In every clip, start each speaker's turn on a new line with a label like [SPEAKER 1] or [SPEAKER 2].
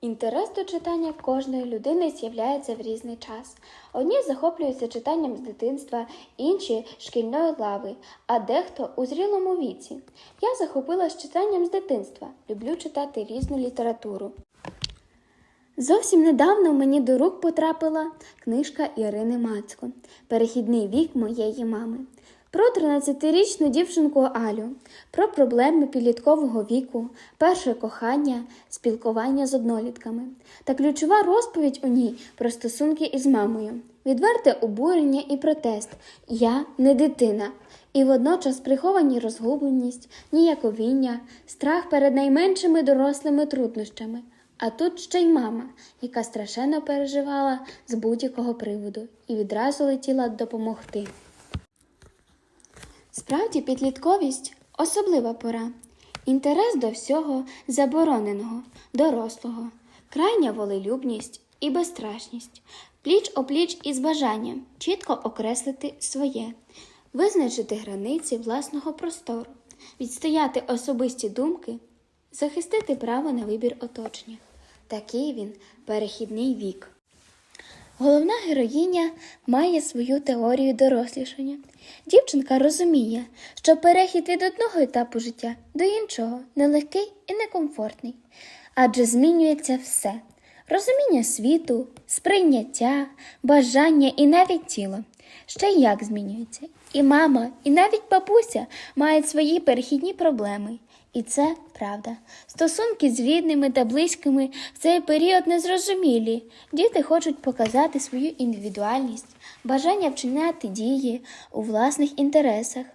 [SPEAKER 1] Інтерес до читання кожної людини з'являється в різний час. Одні захоплюються читанням з дитинства, інші шкільної лави, а дехто у зрілому віці. Я захопилась читанням з дитинства, люблю читати різну літературу. Зовсім недавно мені до рук потрапила книжка Ірини Мацько Перехідний вік моєї мами. Про 13-річну дівчинку Алю, про проблеми підліткового віку, перше кохання, спілкування з однолітками. Та ключова розповідь у ній про стосунки із мамою, відверте обурення і протест Я не дитина. І водночас приховані розгубленість, ніяковіння, страх перед найменшими дорослими труднощами. А тут ще й мама, яка страшенно переживала з будь-якого приводу і відразу летіла допомогти. Справді, підлітковість особлива пора. Інтерес до всього забороненого, дорослого, крайня волелюбність і безстрашність, пліч опліч із бажанням чітко окреслити своє, визначити границі власного простору, відстояти особисті думки, захистити право на вибір оточення. Такий він перехідний вік. Головна героїня має свою теорію дорослішання. Дівчинка розуміє, що перехід від одного етапу життя до іншого нелегкий і некомфортний, адже змінюється все: розуміння світу, сприйняття, бажання і навіть тіло. Ще як змінюється. І мама, і навіть бабуся мають свої перехідні проблеми. І це правда. Стосунки з рідними та близькими в цей період незрозумілі. Діти хочуть показати свою індивідуальність, бажання вчиняти дії у власних інтересах.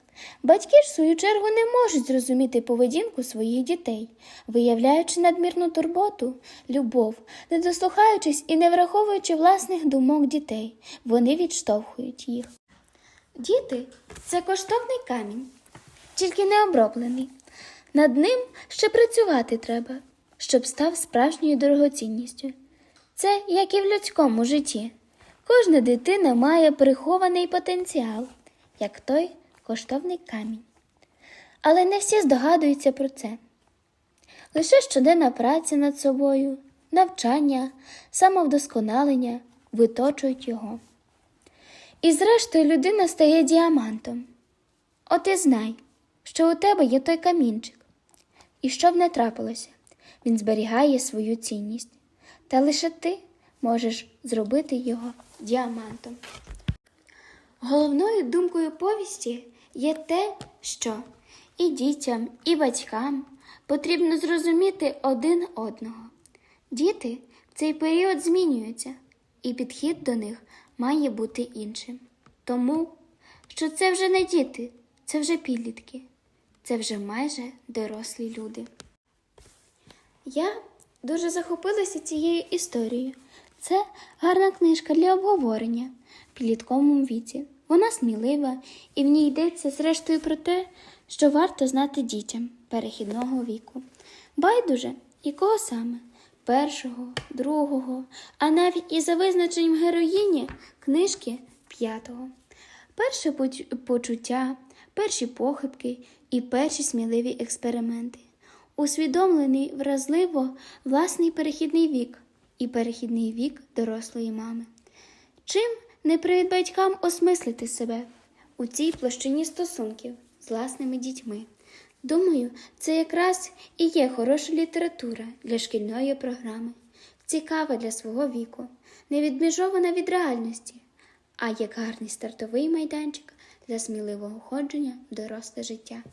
[SPEAKER 1] Батьки ж, в свою чергу, не можуть зрозуміти поведінку своїх дітей, виявляючи надмірну турботу, любов, не дослухаючись і не враховуючи власних думок дітей, вони відштовхують їх. Діти це коштовний камінь, тільки не оброблений. Над ним ще працювати треба, щоб став справжньою дорогоцінністю. Це як і в людському житті. Кожна дитина має прихований потенціал, як той коштовний камінь. Але не всі здогадуються про це. Лише щоденна праця над собою, навчання, самовдосконалення виточують його. І зрештою людина стає діамантом. От і знай, що у тебе є той камінчик. І що б не трапилося, він зберігає свою цінність, та лише ти можеш зробити його діамантом. Головною думкою повісті є те, що і дітям, і батькам потрібно зрозуміти один одного. Діти в цей період змінюються, і підхід до них має бути іншим. Тому що це вже не діти, це вже підлітки, це вже майже дорослі люди. Я дуже захопилася цією історією. Це гарна книжка для обговорення в підлітковому віці. Вона смілива, і в ній йдеться зрештою про те, що варто знати дітям перехідного віку. Байдуже, якого саме? Першого, другого, а навіть і за визначенням героїні книжки п'ятого. Перше почуття, перші похибки і перші сміливі експерименти. Усвідомлений вразливо власний перехідний вік і перехідний вік дорослої мами. Чим не привід батькам осмислити себе у цій площині стосунків з власними дітьми? Думаю, це якраз і є хороша література для шкільної програми, цікава для свого віку, не відміжована від реальності, а як гарний стартовий майданчик для сміливого ходження в доросле життя.